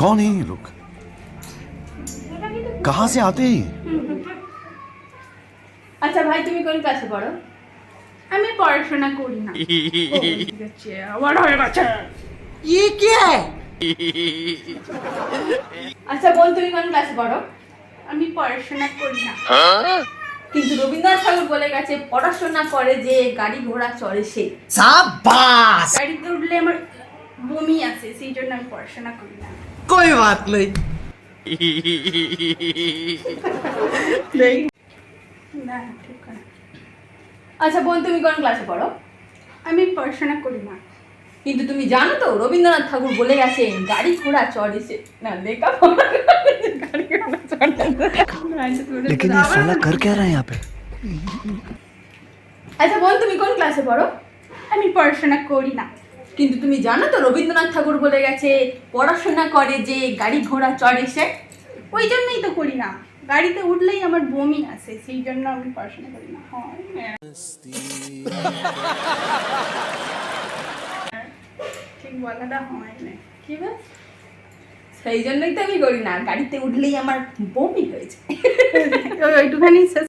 कौन है ये लोग कहाँ से आते हैं ये? আচ্ছা ভাই তুমি কোন ক্লাসে পড়ো আমি পড়াশোনা করি না ও, ঠিক আছে, আবার হয়ে গেছে ये क्या है আচ্ছা বোন তুমি কোন ক্লাসে পড়ো আমি পড়াশোনা করি না কিন্তু রবীন্দ্রনাথ ঠাকুর বলে গেছে পড়াশোনা করে যে গাড়ি ঘোড়া চড়ে সে। গাড়িতে উঠলে আমার বমি আছে সেই জন্য আমি পড়াশোনা করি না। কই বাত নেই আচ্ছা বোন তুমি কোন ক্লাসে পড়ো? আমি পড়াশোনা করি না। কিন্তু তুমি জানো তো রবীন্দ্রনাথ ঠাকুর বলে গেছে গাড়ি ঘোড়া চড়েছে না লেখা लेकिन ये साला कर क्या रहा है यहाँ पे আচ্ছা বোন তুমি কোন ক্লাসে পড়ো আমি পড়াশোনা করি না কিন্তু তুমি জানো তো রবীন্দ্রনাথ ঠাকুর বলে গেছে পড়াশোনা করে যে গাড়ি ঘোড়া চড়ে সে ওই জন্যই তো করি না গাড়িতে উঠলেই আমার বমি আসে সেই জন্য আমি পড়াশোনা করি না হয় ঠিক বলাটা হয় না কি বল সেই জন্যই তো আমি করি না। গাড়িতে উঠলেই আমার বমি হয়েছে ওইটুখানি শেষ।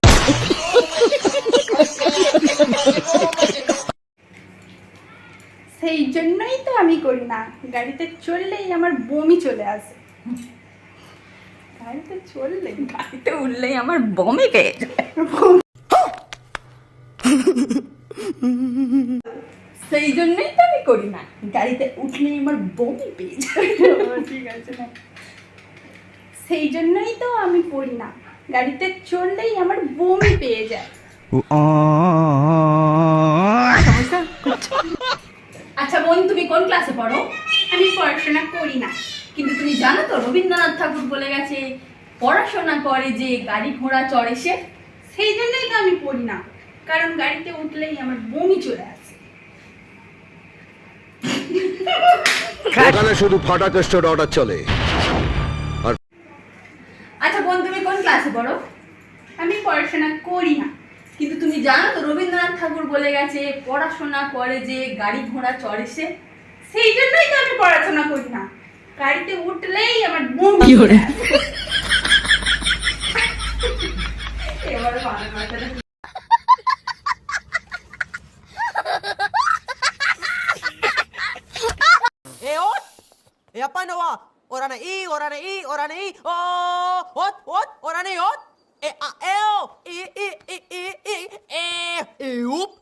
সেই জন্যই তো আমি করি না। গাড়িতে চললেই আমার বমি চলে আসে। গাড়িতে চললে গাড়িতে উঠলেই আমার বমি পেয়ে যায়। সেই জন্যই তো আমি করি না। গাড়িতে উঠলেই আমার বমি পেয়ে যায়। ঠিক আছে না সেই জন্যই তো আমি করি না। গাড়িতে চললেই আমার বমি পেয়ে যায়। আচ্ছা বোন তুমি কোন ক্লাসে পড়ো? আমি পড়াশোনা করি না। কিন্তু তুমি জানো তো রবীন্দ্রনাথ ঠাকুর বলে গেছে পড়াশোনা করে যে গাড়ি ঘোড়া চড়ে সে। সেই জন্যই তো আমি পড়ি না। কারণ গাড়িতে উঠলেই আমার বমি চলে আসে। এখানে শুধু ফাটা কেস্টের অর্ডার চলে। আচ্ছা বোন তুমি কোন ক্লাসে পড়ো? আমি পড়াশোনা করি না। কিন্তু তুমি জানো তো রবীন্দ্রনাথ ঠাকুর বলে গেছে পড়াশোনা করে যে গাড়ি ঘোড়া চড়ে সে সেই জন্যই তো আমি পড়াশোনা করি না। গাড়িতে উঠলেই আমার বমি। এবারে Panoa. Orana E, Orana E, Orana E. Oh, what, what, Orana E, what? E, A, L, E, E, E, E, E, E, E, oop.